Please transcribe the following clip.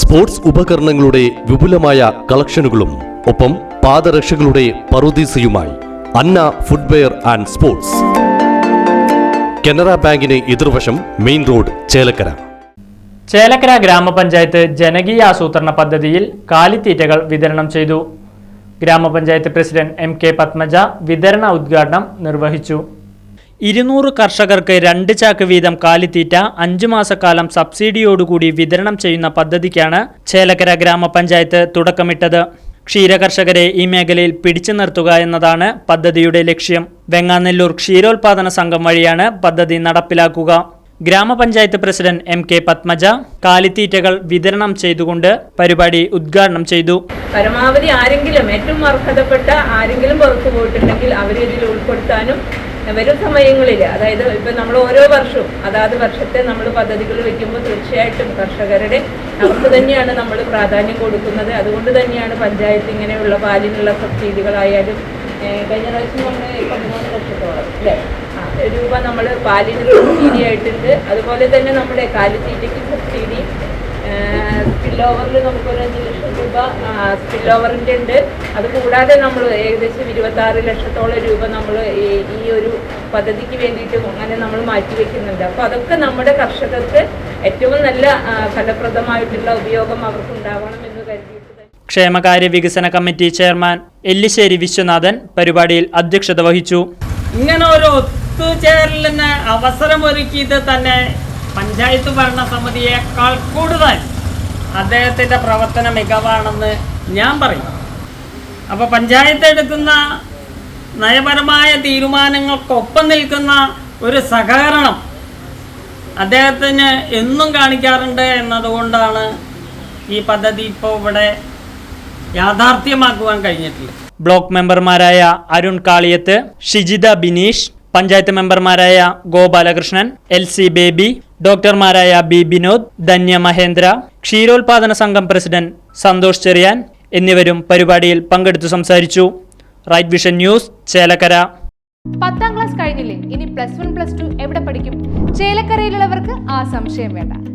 Sports ഉപകരണങ്ങളുടെ വിപുലമായ കളക്ഷനുകളും ഒപ്പം പാദരക്ഷകളുടെ പറുദീസയുമായി Anna footwear and sports. Canara ബാങ്കിന് എതിർവശം മെയിൻ റോഡ് ചേലക്കര. ചേലക്കര ഗ്രാമപഞ്ചായത്ത് ജനകീയ ആസൂത്രണ പദ്ധതിയിൽ കാലിത്തീറ്റകൾ വിതരണം ചെയ്തു. ഗ്രാമപഞ്ചായത്ത് പ്രസിഡന്റ് എം കെ പത്മജ വിതരണ ഉദ്ഘാടനം നിർവഹിച്ചു. ഇരുന്നൂറ് കർഷകർക്ക് രണ്ട് ചാക്ക് വീതം കാലിത്തീറ്റ അഞ്ചു മാസക്കാലം സബ്സിഡിയോടുകൂടി വിതരണം ചെയ്യുന്ന പദ്ധതിക്കാണ് ചേലക്കര ഗ്രാമപഞ്ചായത്ത് തുടക്കമിട്ടത്. ക്ഷീരകർഷകരെ ഈ മേഖലയിൽ പിടിച്ചു നിർത്തുക എന്നതാണ് പദ്ധതിയുടെ ലക്ഷ്യം. വെങ്ങാനെല്ലൂർ ക്ഷീരോത്പാദന സംഘം വഴിയാണ് പദ്ധതി നടപ്പിലാക്കുക. ഗ്രാമപഞ്ചായത്ത് പ്രസിഡന്റ് എം കെ പത്മജ കാലിത്തീറ്റകൾ വിതരണം ചെയ്തുകൊണ്ട് പരിപാടി ഉദ്ഘാടനം ചെയ്തു. പരമാവധി ആരെങ്കിലും ഏറ്റവും അർഹതപ്പെട്ട ആരെങ്കിലും പുറത്തു പോയിട്ടുണ്ടെങ്കിൽ അവരെ ഇതിൽ ഉൾപ്പെടുത്താനും വരും സമയങ്ങളിൽ അതായത് ഇപ്പം നമ്മൾ ഓരോ വർഷവും അതാത് വർഷത്തെ നമ്മൾ പദ്ധതികൾ വയ്ക്കുമ്പോൾ തീർച്ചയായിട്ടും കർഷകരുടെ അവർക്ക് തന്നെയാണ് നമ്മൾ പ്രാധാന്യം കൊടുക്കുന്നത്. അതുകൊണ്ട് തന്നെയാണ് പഞ്ചായത്ത് ഇങ്ങനെയുള്ള പാലിനുള്ള സബ്സിഡികളായാലും കഴിഞ്ഞ പ്രാവശ്യം നമ്മൾ പതിമൂന്ന് ലക്ഷത്തോളം അല്ലേ? രൂപ നമ്മൾ പാലിന് സബ്സിഡി ആയിട്ടുണ്ട് അതുപോലെ തന്നെ നമ്മുടെ കാലിത്തീറ്റയ്ക്ക് സബ്സിഡി സ്പിൽ ഓവറിൽ നമുക്കൊരു അഞ്ച് ലക്ഷം രൂപ സ്പിൽ ഓവറിന്റെ ഉണ്ട്. അത് കൂടാതെ നമ്മൾ ഏകദേശം ഇരുപത്തി ആറ് ലക്ഷത്തോളം രൂപ നമ്മൾ ഈ ഒരു പദ്ധതിക്ക് വേണ്ടിയിട്ട് അങ്ങനെ നമ്മൾ മാറ്റിവെക്കുന്നുണ്ട് അപ്പോൾ അതൊക്കെ നമ്മുടെ കർഷകർക്ക് ഏറ്റവും നല്ല ഫലപ്രദമായിട്ടുള്ള ഉപയോഗം അവർക്ക് ഉണ്ടാവണം എന്ന് കരുതിയിട്ട് ക്ഷേമകാര്യ വികസന കമ്മിറ്റി ചെയർമാൻ എല്ലിശ്ശേരി വിശ്വനാഥൻ പരിപാടിയിൽ അധ്യക്ഷത വഹിച്ചു. ഇങ്ങനെ ഒരു ഒത്തുചേരലിന് അവസരമൊരുക്കിയത് തന്നെ പഞ്ചായത്ത് ഭരണസമിതിയേക്കാൾ കൂടുതൽ അദ്ദേഹത്തിന്റെ പ്രവർത്തന മികവാണെന്ന് ഞാൻ പറയും. അപ്പോൾ പഞ്ചായത്ത് എടുക്കുന്ന നയപരമായ തീരുമാനങ്ങൾക്കൊപ്പം നിൽക്കുന്ന ഒരു സഹകരണം അദ്ദേഹത്തിന് എന്നും കാണിക്കാറുണ്ട് എന്നതുകൊണ്ടാണ് ഈ പദ്ധതി ഇപ്പോൾ ഇവിടെ യാഥാർത്ഥ്യമാക്കുവാൻ കഴിഞ്ഞിട്ടില്ല ബ്ലോക്ക് മെമ്പർമാരായ അരുൺ കാളിയത്ത് ഷിജിത ബിനീഷ് പഞ്ചായത്ത് മെമ്പർമാരായ ഗോപാലകൃഷ്ണൻ എൽ സി ബേബി ഡോക്ടർമാരായ ബി വിനോദ് ധന്യ മഹേന്ദ്ര ക്ഷീരോത്പാദന സംഘം പ്രസിഡന്റ് സന്തോഷ് ചെറിയാൻ എന്നിവരും പരിപാടിയിൽ പങ്കെടുത്തു സംസാരിച്ചു. Right vision news Chelakkara. പത്താം ക്ലാസ് കഴിഞ്ഞില്ലേ? ഇനി പ്ലസ് വൺ പ്ലസ് ടു എവിടെ പഠിക്കും? ചേലക്കരയിലുള്ളവർക്ക് ആ സംശയം വേണ്ട.